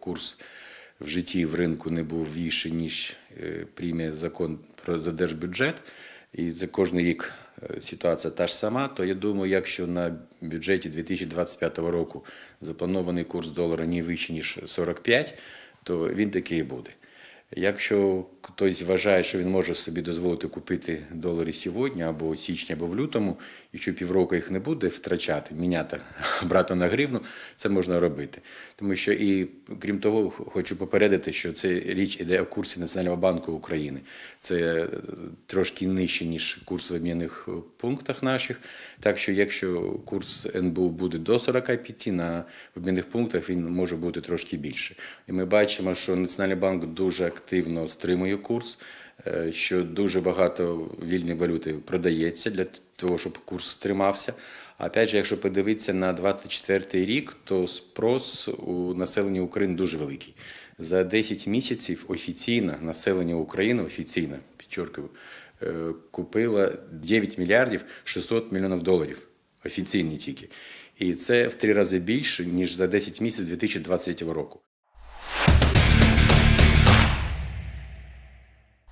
курс в житті в ринку не був віше, ніж е, прийме закон про за держбюджет, і за кожний рік е, ситуація та ж сама, то я думаю, якщо на бюджеті 2025 року запланований курс долара не вищий, ніж 45, то він такий і буде. Якщо хтось вважає, що він може собі дозволити купити долари сьогодні або у січні, або в лютому, і що півроку їх не буде втрачати, міняти, брати на гривну, це можна робити. Тому що і крім того, хочу попередити, що це річ іде в курсі Національного банку України. Це е, трошки нижче, ніж курс в обмінних пунктах наших. Так що, якщо курс НБУ буде до 45, на обмінних пунктах він може бути трошки більше. І ми бачимо, що Національний банк дуже активно стримує курс, е, що дуже багато вільної валюти продається для того, щоб курс тримався. А опять же, якщо подивитися на 24 рік, то спрос у населення України дуже великий. За 10 місяців офіційно населення України офіційно підчоркую, е, купило 9 мільярдів 600 мільйонів доларів. Офіційні тільки. І це в три рази більше, ніж за 10 місяців 2023 року.